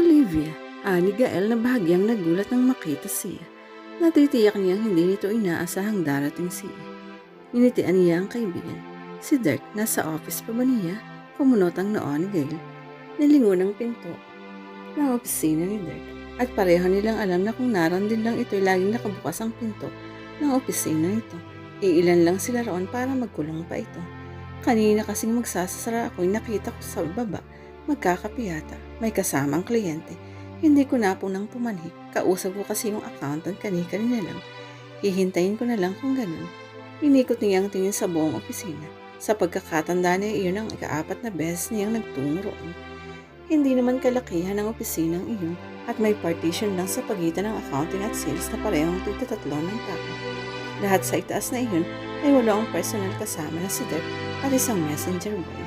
Olivia, ani Gael na bahagyang nagulat nang makita siya. Natitiyak niyang hindi nito inaasahang darating siya. Ninitian niya ang kaibigan. Si Dirk, nasa office pa ba niya? Kumunot ang noo ni Gail. Nilingon ang pinto ng opisina ni Dirk. At pareho nilang alam na kung naroon din lang ito'y laging nakabukas ang pinto ng opisina nito. Iilan lang sila roon para magkulong pa ito. Kanina kasing magsasasara ako'y nakita ko sa baba. Magkakape yata. May kasamang kliyente. Hindi ko na po nang pumanhik. Kausap ko kasi yung accountant kani-kanina lang. Hihintayin ko na lang kung ganun. Inikot niya ang tingin sa buong opisina. Sa pagkakatanda niya, iyon ang ikaapat na beses niyang nagtungo roon. Hindi naman kalakihan ang opisinang iyon at may partition lang sa pagitan ng accounting at sales na parehong tigtatatlo ng tao. Lahat sa itaas na iyon ay wala ang personal kasama na si Dirk at isang messenger boy.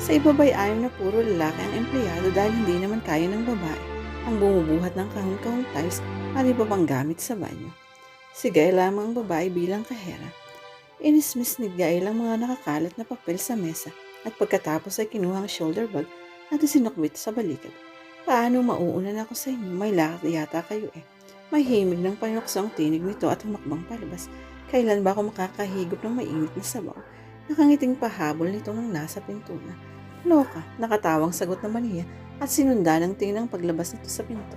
Sa ibabay ayon na puro lalaki ang empleyado dahil hindi naman kaya ng babae ang bumubuhat ng kahong-kahong tiles at iba pang gamit sa banyo. Si Gail lamang ang babae bilang kahera. Inismis ni Gail ang mga nakakalat na papel sa mesa at pagkatapos ay kinuha ang shoulder bag at isinukwit sa balikat. Paano mauunan ako sa inyo? May lakad yata kayo eh. May himig ng panukso ang tinig nito at humakbang palabas. Kailan ba ako makakahigop ng mainit na sabaw? Nakangiting pahabol nito nang nasa pinto na. Loka, nakatawang sagot naman niya at sinunda ng tingin ang paglabas nito sa pinto.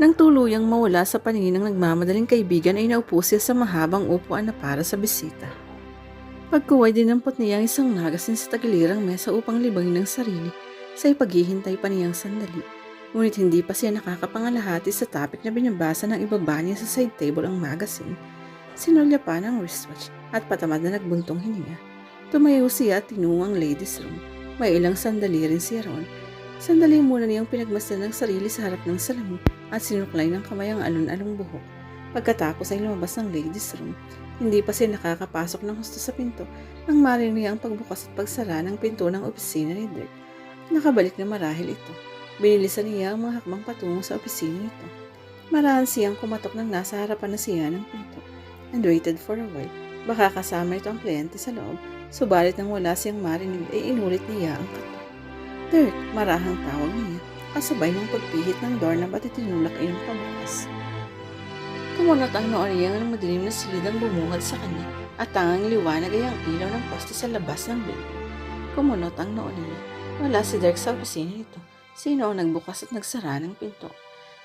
Nang tuluyang mawala sa paningin ng nagmamadaling kaibigan ay naupo siya sa mahabang upuan na para sa bisita. Pagkuway dinampot niya ang isang nagasin sa tagilirang mesa upang libangin ang sarili sa ipaghihintay pa niyang sandali. Ngunit hindi pa siya nakakapangalahati sa topic na binabasa ng ibaba niya sa side table ang magazine. Sinulya pa ng wristwatch at patamad na nagbuntong hininga. Tumayo siya at tinungo ang ladies room. May ilang sandali rin siya roon. Sandali muna niyang pinagmasdan ng sarili sa harap ng salamin at sinuklay ng kamay ang alon-along buhok. Pagkatapos ay lumabas ng ladies room. Hindi pa siya nakakapasok ng husto sa pinto nang marinig niya ang pagbukas at pagsara ng pinto ng opisina ni Dirk. Nakabalik na marahil ito. Binilisan niya ang mga hakbang patungo sa opisina nito. Marahan siyang kumatok ng nasa harapan na siya ng pinto and waited for a while. Baka kasama ito ang kliyente sa loob, subalit nang wala siyang marinig ay inulit niya ang kato. Dirk, marahang tawag niya, kasabay ng pagpihit ng doorknob at itinulak iyong pabukas. Kumunot ang noo niya ng madilim na silid ang bumungad sa kanya at tangang liwanag ay ang ilaw ng poste sa labas ng building. Kumunot ang noo niya. Wala si Dirk sa opisina nito. Sino ang nagbukas at nagsara ng pinto?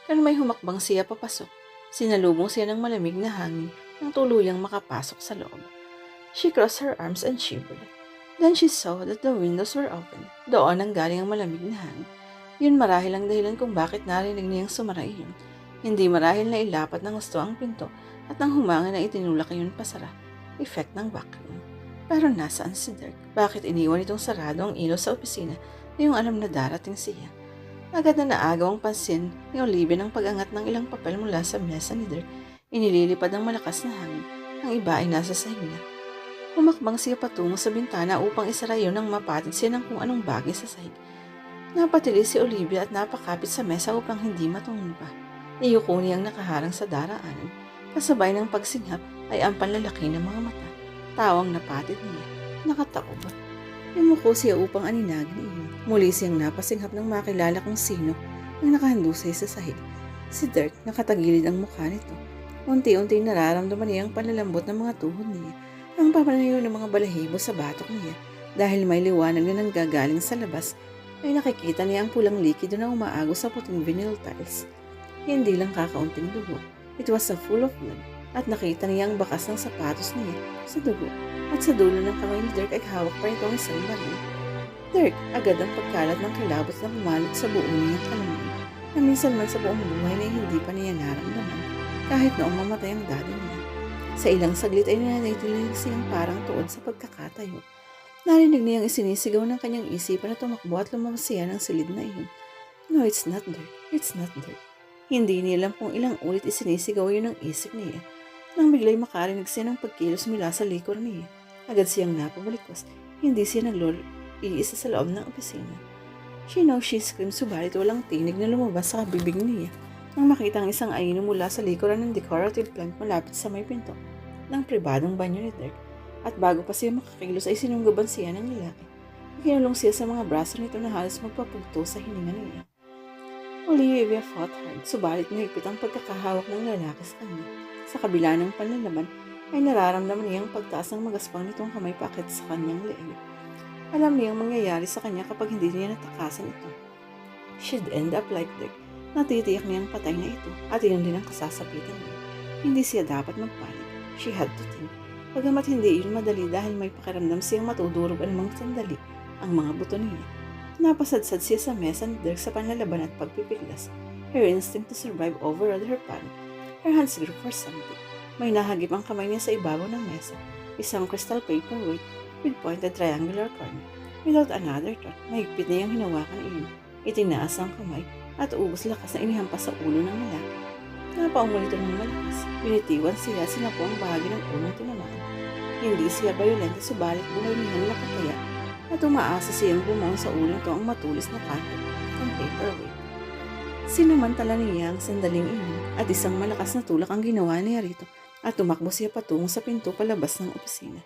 Kaya may humakbang siya papasok. Sinalubong siya ng malamig na hangin nang tuluyang makapasok sa loob. She crossed her arms and shivered. Then she saw that the windows were open. Doon ang galing ang malamig na hangin. Yun marahil ang dahilan kung bakit narinig niyang sumara iyon. Hindi marahil na ilapat ng gusto ang pinto at nang humangin na itinulak iyon pasara. Effect ng vacuum. Pero nasaan si Dirk? Bakit iniwan itong sarado ang ilaw sa opisina na yung alam na darating siya? Agad na naagaw ang pansin ni Olivia ng pag-angat ng ilang papel mula sa mesa ni Dirk. Inililipad ng malakas na hangin. Ang iba ay nasa sahig na. Humakbang siya patungo sa bintana upang isara yun nang mapatid siya ng kung anong bagay sa sahig. Napatili si Olivia at napakapit sa mesa upang hindi matungin pa. Niyuko niyang nakaharang sa daraanan. Kasabay ng pagsinghap ay ang panlalaki ng mga mata. Tawang napatid niya. Nakataob. Yumuko siya upang aninagin iyon. Muli siyang napasinghap ng makilala kung sino ang nakahandusay sa sahig. Si Dirk nakatagilid ang mukha nito. Unti-unti nararamdaman niya ang panlalambot ng mga tuhod niya. Ang papanayo ng mga balahibo sa batok niya. Dahil may liwanag na nanggagaling sa labas, ay nakikita niya ang pulang likido na umaagos sa puting vinyl tiles. Hindi lang kakaunting dugo. It was a full of blood. At nakita niya ang bakas ng sapatos niya sa dugo. At sa dulo ng kamay ni Dirk ay hawak pa ito ang isang baril. Dirk, agad ang pagkalat ng kilabot na pumalot sa buo niyang kalamnan na minsan man sa buong buhay na hindi pa niya naramdaman kahit noong mamatay ang daddy niya. Sa ilang saglit ay nananatilig siyang parang tuod sa pagkakatayo. Narinig niyang isinisigaw ng kanyang isipan na tumakbo at lumabas siya ng silid na iyon. No, it's not Dirk. It's not Dirk. Hindi niya alam kung ilang ulit isinisigaw yun ng isip niya. Nang bigla'y makarinig siya ng pagkilos mula sa likod niya. Agad siyang napabalikwas. Hindi siya naglol iisa sa loob ng opisina. She knows she screamed subalit walang tinig na lumabas sa bibig niya. Nang makita ang isang ayino mula sa likuran ng decorative plant malapit sa may pinto ng pribadong banyo ni Dirk. At bago pa siya makakilos ay sinunggaban siya ng lalaki. Kinulong siya sa mga braso nito na halos magpapugto sa hininga niya. Olivia fought hard, subalit mahigpit ang pagkakahawak ng lalaki sa kanya. Sa kabila ng panlalaban, ay nararamdaman niyang pagtaas ng magaspang nitong kamay paakit sa kanyang leeg. Alam niyang mangyayari sa kanya kapag hindi niya natakasan ito. She'd end up like Dick. Natitiyak niyang patay na ito at iyon din ang kasasapitan niya. Hindi siya dapat magpanik. She had to think. Bagamat hindi iyon madali dahil may pakiramdam siyang matudurog anumang sandali ang mga buto niya. Napasadsad siya sa mesa ni Dirk sa panlalaban at pagpipiglas. Her instinct to survive overrode her panic. Her hands grew for something. May nahagip ang kamay niya sa ibabaw ng mesa. Isang crystal paperweight with pointed triangular corner. Without another thought, mahigpit niyang hinawakan iyon. Itinaas ang kamay at ubos lakas na inihampas sa ulo ng lalaki. Napaumul ito ng malakas. Binitiwan siya sila po ang bahagi ng ulong tinamaan. Hindi siya bayolente subalit buhay niyang nakataya at umaasa siyang bumaon sa ulo nito ang matulis na kanto ng paperweight. Sinamantala niya ang sandaling iyon at isang malakas na tulak ang ginawa niya rito at tumakbo siya patungo sa pinto palabas ng opisina.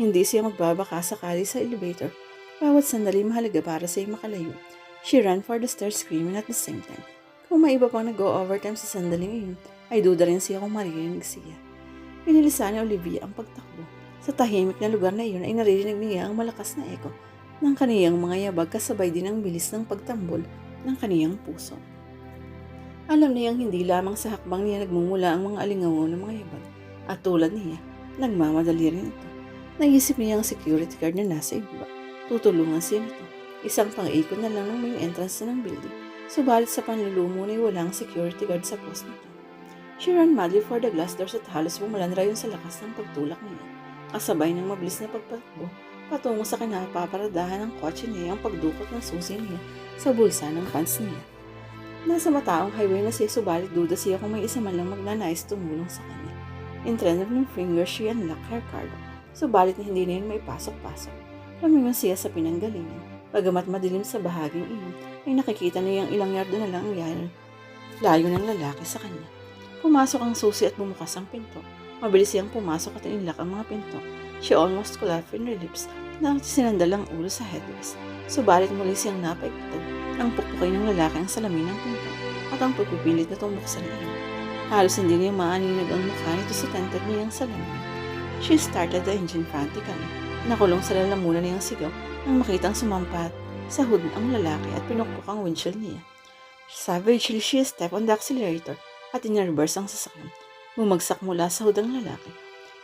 Hindi siya magbabaka sakali sa elevator. Bawat sandali mahalaga para siya makalayo. She ran for the stairs screaming at the same time. Kung may iba pang nag-go-overtime sa sandaling iyon, ay duda rin siya kung maririnig siya. Pinilisan ni Olivia ang pagtakbo. Sa tahimik na lugar na iyon ay naririnig niya ang malakas na eko ng kaniyang mga yabag kasabay din ang bilis ng pagtambol ng kaniyang puso. Alam niyang hindi lamang sa hakbang niya nagmumula ang mga alingaw ng mga yabag at tulad niya, nagmamadali rin ito. Naisip niya ang security guard na nasa iba. Tutulungan siya nito. Isang pang-ikot na lang ng main entrance ng building. Subalit sa panlulumo na walang security guard sa post nito. She ran madly for the glass doors at halos bumulan rayon sa lakas ng pagtulak niya. Kasabay ng mabilis na pagpatakbo, patungo sa kinapaparadahan ng kotse niya ang pagdukot ng susi niya sa bulsa ng pants niya. Nasa mataong highway na siya subalit duda siya kung may isa man lang magnanais tumulong sa kanya. In trembling fingers, she unlocked her car door. Subalit na hindi na yun may pasok-pasok. Lumingon siya sa pinanggalingan. Bagamat madilim sa bahaging iyon, ay nakikita niya ang ilang yardo na lang ang. Layo ng lalaki sa kanya. Pumasok ang susi at bumukas ang pinto. Mabilis siyang pumasok at inilak ang mga pinto. She almost collapsed in her lips na sinandal ang ulo sa headrest. Subalit muli siyang napaigtad ang pukpukin ng lalaki ang salamin ng pinto at ang pagpipilit na tumbuksan niya. Halos hindi niya maaninag ang mukha nito sa tented niyang salamin. She started the engine frantically. Nakulong sa lalamunan niyang sigaw nang makitang sumampat sa hood ang lalaki at pinukpok ang windshield niya. Savagely, she stepped on the accelerator at in-reverse ang sasakyan. Bumagsak mula sa hood ang lalaki.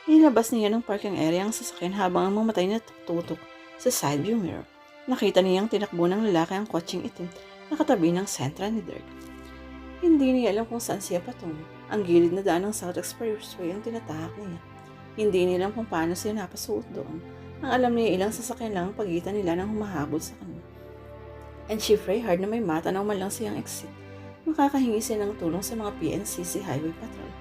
Inilabas niya ng parking area ang sasakyan habang ang mamatay na tutok sa side view mirror. Nakita niyang tinakbo ng lalaki ang kotseng itim na katabi ng sentra ni Dirk. Hindi niya alam kung saan siya patungo. Ang gilid na daan ng South Expressway ang tinatahak niya. Hindi niya alam kung paano siya napasuot doon. Ang alam niya ilang sasakyan lang ang pagitan nila nang humahabol sa kanya. And she pray hard na may matanaw man lang siyang exit. Makakahingi siya ng tulong sa mga PNCC Highway Patrol.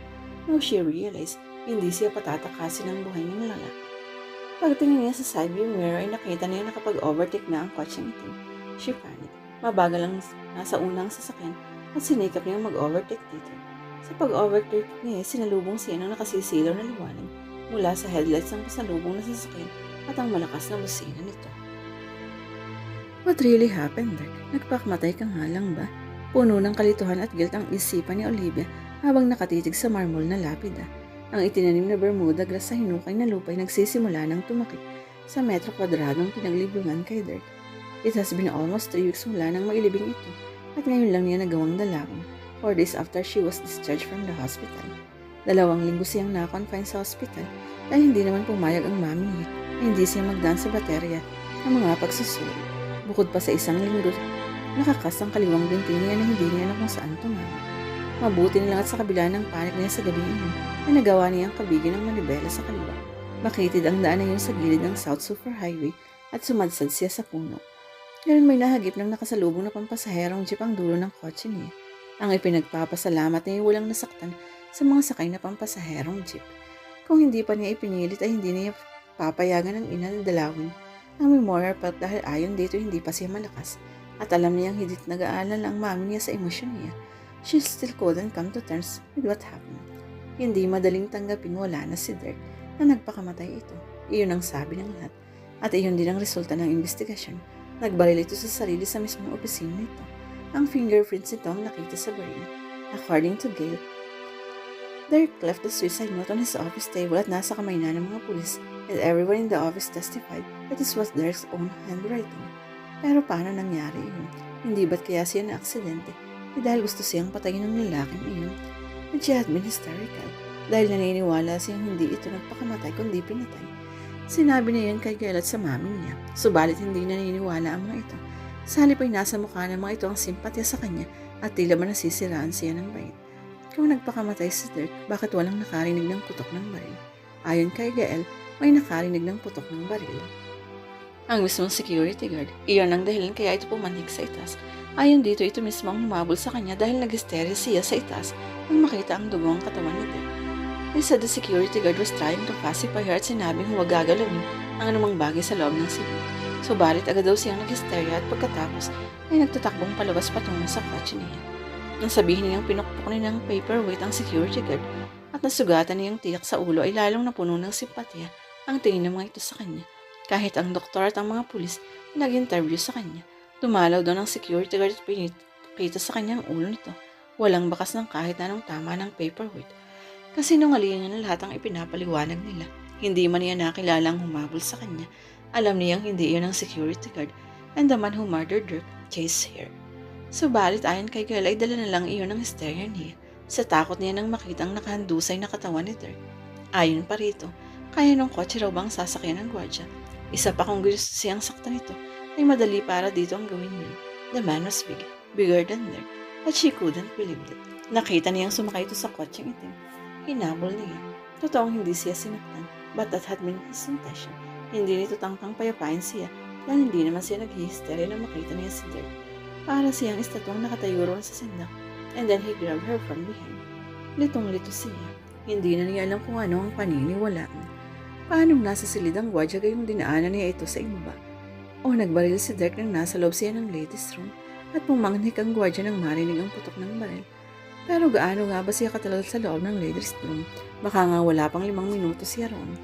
Now she realized, hindi siya patatakasin ng buhay ng lalaki. Pagtingin niya sa side view mirror ay nakita niya nakapag-overtake na ang kotseng itim. She panicked. Mabagal lang nasa unang sasakyan at sinikap niyang mag-overtake dito. Sa pag-overtake niya, sinalubong siya ng nakasisilaw na liwanag mula sa headlights ng pasalubong na sasakyan at ang malakas na busina nito. What really happened, Dirk? Nagpakmatay ka nga lang ba? Puno ng kalituhan at guilt ang isipan ni Olivia habang nakatitig sa marmol na lapida. Ang itinanim na Bermuda grass sa hinukay na lupa ay nagsisimula ng tumakip sa metro kwadradong pinaglibingan kay Dirk. It has been almost three weeks mula nang mailibing ito at ngayon lang niya nagawang dalawang, four days after she was discharged from the hospital. Dalawang linggo siyang na-confine sa hospital dahil hindi naman pumayag ang mami niya na hindi siya magdaan sa baterya ng mga pagsusuri. Bukod pa sa isang linggo, nakakas ang kaliwang binti niya na hindi niya alam kung saan tumama. Mabuti na lang at sa kabila ng panik niya sa gabi iyon, ay nagawa niyang kabigin ng manibela sa kaliwa. Makitid ang daan na yun sa gilid ng South Super Highway at sumadsad siya sa puno. Ganun may nahagip ng nakasalubong na pampasaherong jeep ang dulo ng kotse niya. Ang ipinagpapasalamat niya walang nasaktan sa mga sakay na pampasaherong jeep. Kung hindi pa niya ipinilit ay hindi niya papayagan ng ina na dalawin ang memorial park dahil ayon dito hindi pa siya malakas at alam niyang higit nag-aalala ang mami niya sa emosyon niya. She still couldn't come to terms with what happened. Hindi madaling tanggapin wala na si Dirk na nagpakamatay ito. Iyon ang sabi ng lahat. At iyon din ang resulta ng investigasyon. Nagbaril ito sa sarili sa mismong opisina nito. ang fingerprints nito ang nakita sa baril. According to Gail, Derek left the suicide note on his office table at nasa kamay na ng mga pulis and everyone in the office testified that this was Derek's own handwriting. Pero paano nangyari yun? Hindi ba't kaya siya na aksidente? Eh dahil gusto siyang patayin ng lalaking iyon. And she had been hysterical dahil naniniwala siyang hindi ito nagpakamatay kundi pinatay. Sinabi niya yun kay at sa mami niya, subalit hindi naniniwala ang mga ito. Sa halip nasa mukha ng mga ito ang simpatya sa kanya at tila ba nasisiraan siya ng bait. Kung nagpakamatay si Dirk, bakit walang nakarinig ng putok ng baril? Ayon kay Gael, may nakarinig ng putok ng baril. Ang mismong security guard, iyon ang dahilan kaya ito pumanig sa itaas. Ayon dito, ito mismo ang humabol sa kanya dahil nag-hysteria siya sa itaas nang makita ang dugo ang katawan ni Dirk. They said the security guard was trying to pacify her at sinabing huwag gagalawin ang anumang bagay sa loob ng silid. Subalit agad daw siyang nag-hysteria at pagkatapos ay nagtatakbong palabas patungo sa kotse niya. Nang sabihin niyang pinukpok niya ng paperweight ang security guard at nasugatan niyang tiyak sa ulo ay lalong napuno ng simpatya ang tingin ng mga ito sa kanya. Kahit ang doktor at ang mga pulis na nag-interview sa kanya, dumalaw daw ng security guard at pinita sa kanyang ulo nito. Walang bakas ng kahit anong tama ng paperweight. Kasi nungalingan ng lahat ang ipinapaliwanag nila. Hindi man niya nakilala ang humabol sa kanya. Alam niyang hindi iyon ang security guard and the man who murdered Dirk, Chase here. Subalit ayon kay Gail ay dala na lang iyon ng hysteria niya sa takot niya nang makita ang nakahandusay na katawan ni Dirk. Ayon pa rito, kaya nung kotse raw bang sasakyan ng gwardya. Isa pa kung gusto siyang saktan ito, ay madali para dito ang gawin niya. The man was big, bigger than Dirk, but she couldn't believe it. Nakita niyang sumakay ito sa kotseng itim. Hinabol niya. Totoong hindi siya sinaktan, but that had been his intention. Hindi nito tangkang payapain siya dahil hindi naman siya naghihisterya na makita niya si Dirk. Para siyang estatwang nakatayo sa sindak. And then he grabbed her from behind. Litong-lito siya. Hindi na niya alam kung ano ang paniniwalaan. Paanong nasa silid ang gwadya gayong dinaanan niya ito sa iba? O nagbaril si Dirk nang nasa loob siya ng ladies room at pumangnik ang gwadya nang marinig ang putok ng baril. Pero gaano nga ba siya katagal sa loob ng ladies room? Baka nga wala pang limang minuto siya roon.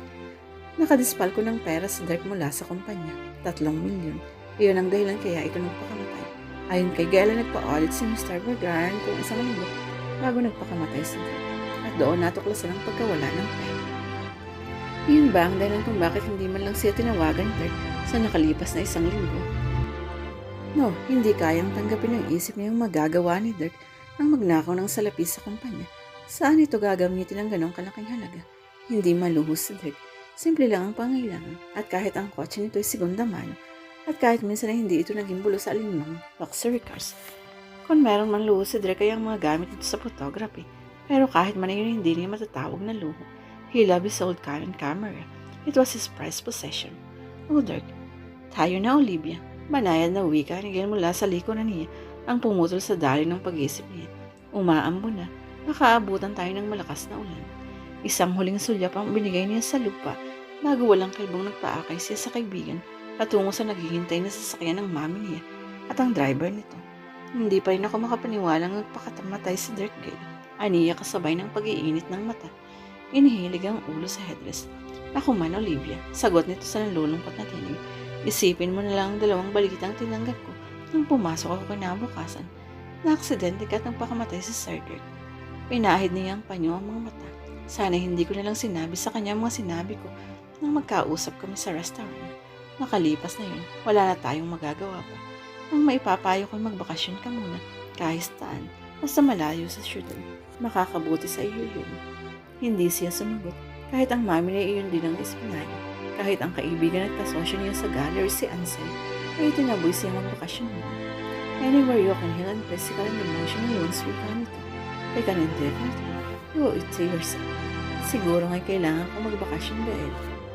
Nakadispal ko ng pera si Dirk mula sa kumpanya. Tatlong milyon. Iyon ang dahilan kaya ito nagpakamatay. Ayon kay Gela, nagpa-audit si Mr. Vergaren kung isang linggo bago nagpakamatay si Dirk. At doon natuklasan ang pagkawala ng pera. Iyon ba ang dahilan kung bakit hindi man lang siya tinawagan Dirk sa nakalipas na isang linggo? No, hindi kayang tanggapin ng isip niyang magagawa ni Dirk ang magnakaw ng salapi sa kumpanya. Saan ito gagamitin ang ganong kalaking halaga? Hindi maluhos si Dirk. Simple lang ang pangailangan at kahit ang kotse nito ay segunda mano at kahit minsan ay hindi ito naging bulo sa alinmang luxury cars. Kung meron man luho si Drake ang mga gamit nito sa photography. Pero kahit man yun hindi niya matatawag na luho. He loved his old Canon camera. It was his prized possession. Oh, Dirk, tayo na Olivia. Banayad na wika ni Gail mula sa likuran niya ang pumutol sa dali ng pag-isip niya. Umaambo na, makaabutan tayo ng malakas na ulan. Isang huling sulyap ang binigay niya sa lupa bago walang kalbong nagpaakay siya sa kaibigan patungo sa naghihintay na sasakyan ng mami niya at ang driver nito. Hindi pa rin ako makapaniwalang nagpakatamatay si Dirk Gale. Aniya kasabay ng pag-iinit ng mata. Inihilig ang ulo sa headrest. Ako man, Olivia, sagot nito sa nalulungkot na tinig. Isipin mo na lang ang dalawang balitang tinanggap ko nang pumasok ako kinabukasan. Na-aksidente ka at nagpakamatay si Sir Dirk. Pinahid niya ang panyo ang mga mata. Sana hindi ko na lang sinabi sa kanya mga sinabi ko nang magkausap kami sa restaurant. Nakalipas na yun, wala na tayong magagawa pa. Ang maipapayo ko magbakasyon ka muna, kahit saan, basta malayo sa shooter. Makakabuti sa iyo yun. Hindi siya sumagot, kahit ang mami niya iyon din ang ispinayo. Kahit ang kaibigan at kasosyo niya sa gallery si Ansel, ay itinaboy siya magbakasyon mo. Anywhere you can heal and physical and emotional wounds with nito. They can indefinitely you owe it to yourself. Siguro nga'y kailangan kong magbakasyon dahil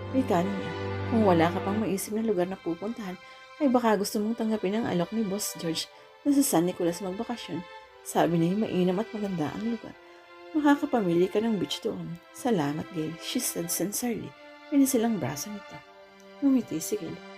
Wika niya, kung wala ka pang maisip na lugar na pupuntahan, ay baka gusto mong tanggapin ang alok ni Boss George na sa San Nicolas magbakasyon. Sabi niya mainam at maganda ang lugar. Makakapamili ka ng beach doon. Salamat, Gail, she said sincerely. Pinisilang braso nito. Ngumiti si Gail.